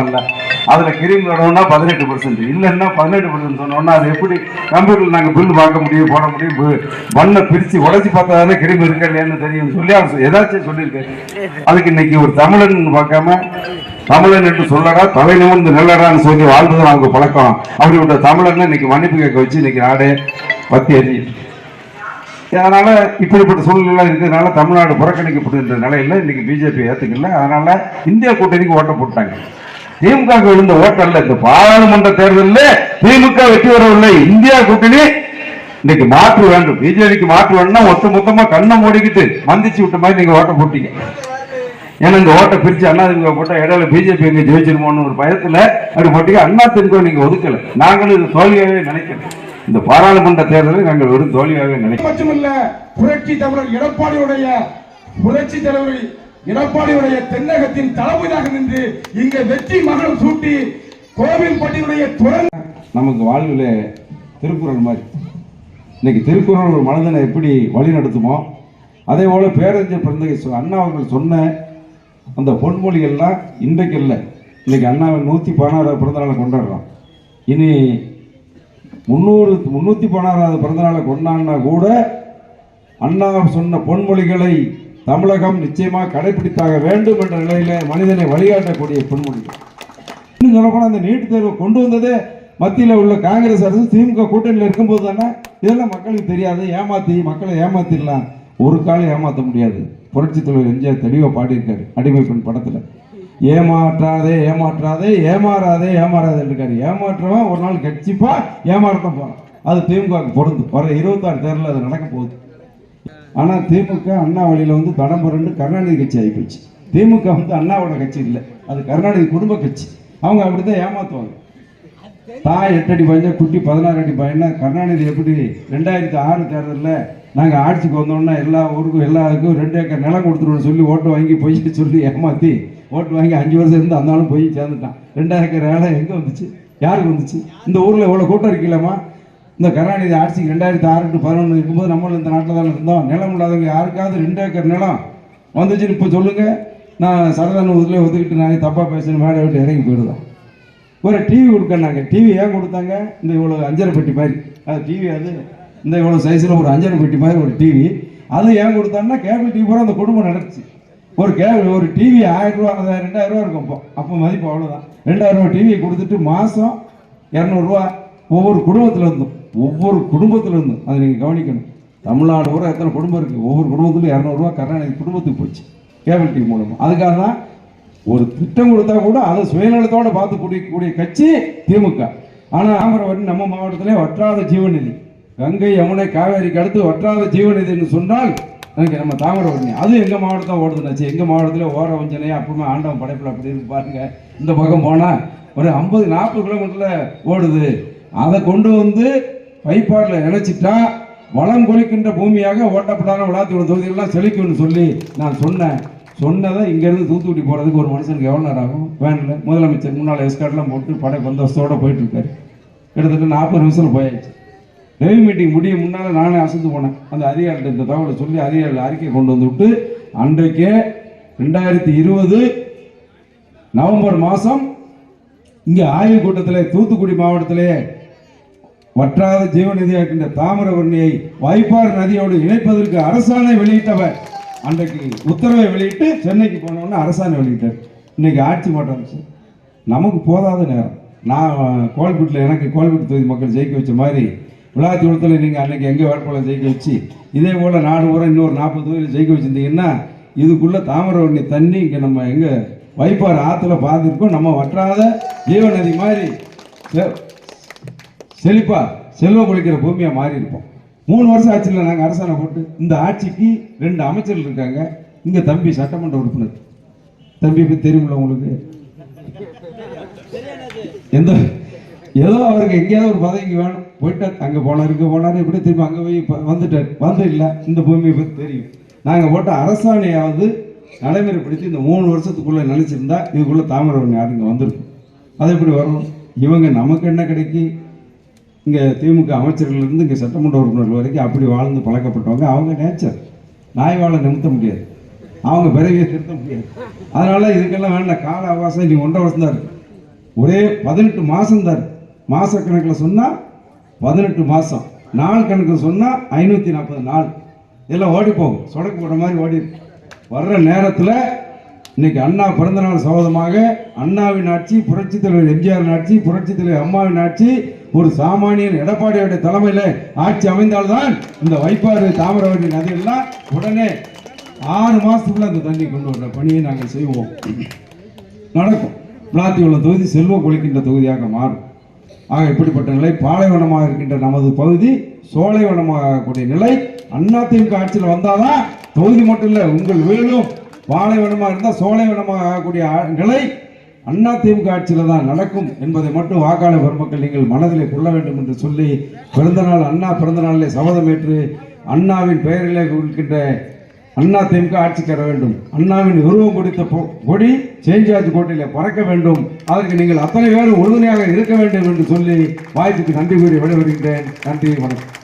இல்ல அதுல கிரீம் தடவுனா பதினெட்டு பர்சன்ட் இல்லைன்னா பதினெட்டு பர்சன்ட் சொன்னோம்னா அது எப்படி கம்ப்யூட்டர்ல நாங்க பில் பார்க்க முடியும் போட முடியும்? மண்ணை பிரிச்சு உடைச்சு பார்த்தா தானே கிரீம் இருக்கா இல்லையான்னு தெரியும். சொல்லி அவர் ஏதாச்சும் சொல்லியிருக்காரு. அதுக்கு இன்னைக்கு ஒரு தமிழன் பார்க்காம தமிழன் என்று சொல்லடா தலை நிமிர்ந்து நெல்லடான்னு சொல்லி வாழ்ந்தது அவங்க பழக்கம். அப்படிப்பட்ட தமிழன் இன்னைக்கு மன்னிப்பு கேட்க வச்சு இன்னைக்கு நாடே பத்தி எரியும் அதனால இப்படிப்பட்ட சூழ்நிலை இருக்கிறதுனால தமிழ்நாடு புறக்கணிக்கப்படுகின்ற நிலையில இன்னைக்கு பிஜேபி ஏத்துக்கல. அதனால இந்தியா கூட்டணிக்கு ஓட்ட போட்டாங்க. திமுக விழுந்த ஓட்டல்ல இந்த பாராளுமன்ற தேர்தலில் திமுக வெற்றி வரவில்லை இந்தியா கூட்டணி இன்னைக்கு மாற்று வேண்டும். பிஜேபிக்கு மாற்று வேணும்னா ஒட்டு மொத்தமா கண்ணை மூடிக்கிட்டு மந்திச்சு விட்ட மாதிரி நீங்க ஓட்ட போட்டீங்க. ஏன்னா இந்த ஓட்டை பிரிச்சு அண்ணா திமுக போட்டா இடையில பிஜேபி எங்க ஜெயிச்சிருமோன்னு ஒரு பயத்துல அப்படி போட்டீங்க. அண்ணா திமுக நீங்க ஒதுக்கல. நாங்களும் இது தோல்வியாகவே நினைக்கிறோம் இந்த பாராளுமன்ற தேர்தலை நாங்கள் வெறும் தோல்வியாகவே நினைக்கிறோம் புரட்சி தலைவர் எடப்பாடியுடைய புரட்சி தலைவர் எடப்பாடியுடைய தென்னகத்தின் தளபதியாக நின்று இங்க வெற்றி மகளும் சூட்டி கோவில்பட்டியுடைய துறை நமக்கு வாழ்வில் திருக்குறள் மாதிரி. இன்னைக்கு திருக்குறள் ஒரு மனிதனை எப்படி வழி நடத்துமோ அதே போல பேரறிஞர் பிறந்தகை சொ- அண்ணா அவர்கள் சொன்ன அந்த பொன்மொழிகள்லாம் இன்றைக்கு இல்லை. இன்னைக்கு அண்ணாவின் நூற்றி பதினாறாவது பிறந்தநாளை கொண்டாடுறோம். இனி முந்நூறு முந்நூற்றி பதினாறாவது பிறந்தநாளை கொண்டாடினா கூட அண்ணா சொன்ன பொன்மொழிகளை தமிழகம் நிச்சயமாக கடைபிடித்தாக வேண்டும் என்ற நிலையில மனிதனை வழிகாட்டக்கூடிய பொன்மொழி. இன்னும் சொல்லப்போனால் அந்த நீட் தேர்வை கொண்டு வந்ததே மத்தியில் உள்ள காங்கிரஸ் அரசு திமுக கூட்டணியில் இருக்கும்போது தானே இதெல்லாம் மக்களுக்கு தெரியாது. ஏமாத்தி மக்களை ஏமாத்திடலாம். ஒரு காலம் ஏமாற்ற முடியாது. புரட்சி தலைவர் எம்ஜிஆர் தெளிவாக பாடியிருக்காரு அடிமை பெண் படத்தில். ஏமாற்றாதே ஏமாற்றாதே ஏமாறாதே ஏமாறாதே இருக்காரு ஏமாற்றவன் ஒரு நாள் கட்சிப்பா ஏமாறத்தான் போகிறான் அது திமுக பொருந்து வர இருபத்தாறு தேர்தலில் அது நடக்க போகுது. ஆனால் திமுக அண்ணாவளியில் வந்து தடம் புரண்டு கருணாநிதி கட்சி ஆகிப்போச்சு திமுக வந்து அண்ணாவோட கட்சி இல்லை. அது கருணாநிதி குடும்ப கட்சி. அவங்க அப்படி தான் ஏமாத்துவாங்க. தாய் எட்டடி பையன் குட்டி பதினாறு அடி பையனா கருணாநிதி எப்படி ரெண்டாயிரத்தி ஆறு தேர்தலில் நாங்கள் ஆட்சிக்கு வந்தோம்னா எல்லா ஊருக்கும் எல்லாருக்கும் ரெண்டு ஏக்கர் நிலம் கொடுத்துருவோம்னு சொல்லி ஓட்டு வாங்கி போய் சொல்லி ஏமாத்தி ஓட்டு வாங்கி அஞ்சு வருஷம் இருந்து அந்த ஆளும் போய் சேர்ந்துட்டான். ரெண்டாயிரம் ஏக்கர் வேலை எங்கே வந்துச்சு? யாருக்கு வந்துச்சு? இந்த ஊரில் எவ்வளோ கூட்டம் இருக்கலாமா இந்த கருணாநிதி ஆட்சிக்கு ரெண்டாயிரத்தி ஆறு டு பதினொன்று இருக்கும்போது நம்மளும் இந்த நாட்டில் தானே இருந்தோம். நிலம் இல்லாதவங்க யாருக்காவது ரெண்டு ஏக்கர் நிலம் வந்துச்சுன்னு இப்போ சொல்லுங்கள் நான் சரதான ஊரில் ஒதுக்கிட்டு நான் தப்பாக பேசணும் மேடை விட்டு இறங்கி போயிடுதான் ஒரு டிவி கொடுக்கறாங்க டிவி ஏன் கொடுத்தாங்க? இந்த இவ்வளோ அஞ்சரை பெட்டி மாதிரி. அது டிவி அது. இந்த இவ்வளோ சைஸில் ஒரு அஞ்சரை பெட்டி மாதிரி ஒரு டிவி அது ஏன் கொடுத்தாங்கன்னா கேபிள் டிவி பூரா அந்த குடும்பம் நடந்துச்சு. ஒரு கேபிள் ஒரு டிவி ஆயிரம் ரூபா அது ரெண்டாயிரம் ரூபா இருக்கும் அப்போ அப்போ மதிப்பு அவ்வளோதான் ரெண்டாயிரம் ரூபா டிவியை கொடுத்துட்டு மாதம் இரநூறுவா ஒவ்வொரு குடும்பத்தில் இருந்தோம். ஒவ்வொரு குடும்பத்தில் இருந்தும் அதை நீங்கள் கவனிக்கணும். தமிழ்நாடு பூரா எத்தனை குடும்பம் இருக்குது ஒவ்வொரு குடும்பத்துலையும் இரநூறுவா கருணாநிதி குடும்பத்துக்கு போச்சு. கேபிள் டிவி மூலமாக அதுக்காக தான் ஒரு திட்டம் கொடுத்தா கூட அதை சுயநலத்தோடு பார்த்து கூடிய கட்சி திமுக. ஆனால் தாமிரபரணி நம்ம மாவட்டத்திலே வற்றாத ஜீவநிதி. கங்கை யமுனை காவேரிக்கு அடுத்து வற்றாத ஜீவநிதின்னு சொன்னால் எனக்கு நம்ம தாமிரபரணி அது எங்கள் மாவட்டம் ஓடுதுனாச்சு எங்கள் மாவட்டத்தில் ஓர வஞ்சனை அப்புறமா ஆண்டவன் படைப்பில் அப்படி இருக்கு பாருங்க. இந்த பக்கம் போனால் ஒரு ஐம்பது நாற்பது கிலோமீட்டரில் ஓடுது. அதை கொண்டு வந்து வைப்பாட்டில் இணைச்சிட்டா வளம் கொலிக்கின்ற பூமியாக ஓட்டப்படாத விளாத்தி தொகுதிகள்லாம் செழிக்கும்னு சொல்லி நான் சொன்னேன். சொன்னதை இங்கேருந்து தூத்துக்குடி போகிறதுக்கு ஒரு மனுஷனுக்கு எவ்வளோ நேரம் ஆகும்? வேனில். முதலமைச்சர் முன்னால் எஸ்கார்ட்லாம் போட்டு படை பந்தோஸ்தோட போயிட்டுருக்காரு. கிட்டத்தட்ட நாற்பது நிமிஷத்தில் போயாச்சு. ரெவி மீட்டிங் முடிய முன்னால் நானே அசந்து போனேன். அந்த அதிகாரிகிட்ட இந்த தகவலை சொல்லி அதிகாரிகள் அறிக்கை கொண்டு வந்து விட்டு அன்றைக்கே ரெண்டாயிரத்தி இருபது நவம்பர் மாதம் இங்கே ஆய்வு கூட்டத்தில் தூத்துக்குடி மாவட்டத்திலே வற்றாத ஜீவநிதியாக இருக்கின்ற தாமிரபரணியை வைப்பாறு நதியோடு இணைப்பதற்கு அரசாணை வெளியிட்டவர். அன்றைக்கு உத்தரவை வெளியிட்டு சென்னைக்கு போனோன்னு அரசாணை வெளியிட்டார். இன்னைக்கு ஆட்சி மாற்றம் நமக்கு போதாத நேரம். நான் கோல்பீட்டில் எனக்கு கோல்பீட்டு தொகுதி மக்கள் ஜெயிக்க வச்ச மாதிரி விழாத்தூரத்தில் நீங்கள் அன்னைக்கு எங்கே வேட்பாளர் ஜெயிக்க வச்சு இதே போல் நாடு பூரா இன்னொரு நாற்பது தொகுதியில் ஜெயிக்க வச்சுருந்தீங்கன்னா இதுக்குள்ளே தாமிரபரணி தண்ணி இங்கே நம்ம எங்கே வைப்பார் ஆற்றுல பார்த்துருக்கோம் நம்ம வற்றாத ஜீவநதி மாதிரி செழிப்பா செல்வம் கொளிக்கிற பூமியா மாறி இருப்போம். மூணு வருஷம் ஆட்சியில் நாங்கள் அரசாணை போட்டு இந்த ஆட்சிக்கு ரெண்டு அமைச்சர்கள் இருக்காங்க. இங்க தம்பி சட்டமன்ற உறுப்பினர். தம்பி பத்தி தெரியுமில்ல உங்களுக்கு? எந்த ஏதோ அவருக்கு எங்கேயாவது ஒரு பதவிக்கு வேணும். போயிட்டார் அங்க போனார் இங்க போனார் எப்படி திரும்பி அங்க போய் வந்துட்டார். வந்து இல்லை இந்த பூமியை பத்தி தெரியும். நாங்க போட்ட அரசாணையாவது நடைமுறைப்படுத்தி இந்த மூணு வருஷத்துக்குள்ள நினைச்சிருந்தா இதுக்குள்ள தாமிரபரணி யாருங்க வந்திருக்கும்? அது எப்படி வரும்? இவங்க நமக்கு என்ன கிடைக்கு? இங்கே திமுக அமைச்சர்கள்லேருந்து இங்கே சட்டமன்ற உறுப்பினர்கள் வரைக்கும் அப்படி வாழ்ந்து பழக்கப்பட்டவங்க அவங்க நேச்சர் நாய் வாழை நிமித்த முடியாது. அவங்க பிறவியை திருத்த முடியாது. அதனால இதுக்கெல்லாம் வேண்டாம். கால அவகாசம் நீ ஒன்றரை வருஷம் தான் இருக்கு. ஒரே பதினெட்டு மாதம் தான் மாத கணக்கில் சொன்னால் பதினெட்டு மாதம் நாள் கணக்கு சொன்னால் ஐநூற்றி நாற்பது நாள். இதெல்லாம் ஓடி போகும். சொடக்கு போடுற மாதிரி ஓடி வர்ற நேரத்தில் இன்னைக்கு அண்ணா பிறந்தநாள் சோதமாக அண்ணாவின் ஆட்சி புரட்சித் தலைவர் எம்ஜிஆரின் ஆட்சி புரட்சித் தலைவர் அம்மாவின் ஆட்சி ஒரு சாமானியன் எடப்பாடியோட தலைமையில் ஆட்சி அமைந்தால்தான் இந்த வைப்பாறு தாமிரவரணி நதியெல்லாம் உடனே ஆறு மாதத்துக்குள்ள அந்த தண்ணி கொண்டு வர்ற பணியை நாங்கள் செய்வோம். நடக்கும். விளாத்தியுள்ள தொகுதி செல்வ குளிக்கின்ற தொகுதியாக மாறும். ஆக இப்படிப்பட்ட நிலை பாலைவனமாக இருக்கின்ற நமது பகுதி சோலைவனமாக ஆகக்கூடிய நிலை அதிமுக ஆட்சியில் வந்தாதான் தொகுதி மட்டும் இல்லை உங்கள் வீடும் பாலைவனமாக இருந்தால் சோலைவனமாக ஆகக்கூடிய நிலை அண்ணா திமுக ஆட்சியில் தான் நடக்கும் என்பதை மட்டும் வாக்காளர் பெருமக்கள் நீங்கள் மனதிலே கொள்ள வேண்டும் என்று சொல்லி பிறந்தநாள் அண்ணா பிறந்த நாளிலே சபதமேற்று அண்ணாவின் பெயரிலே இருக்கின்ற அண்ணா திமுக ஆட்சி தர வேண்டும். அண்ணாவின் உருவம் கொடுத்த கொடி சேஞ்சாஜ் கோட்டையில் பறக்க வேண்டும். அதற்கு நீங்கள் அத்தனை பேரும் உறுதுணையாக இருக்க வேண்டும் என்று சொல்லி வாய்ப்புக்கு நன்றி கூறி விடைபெறுகின்றேன். நன்றி வணக்கம்.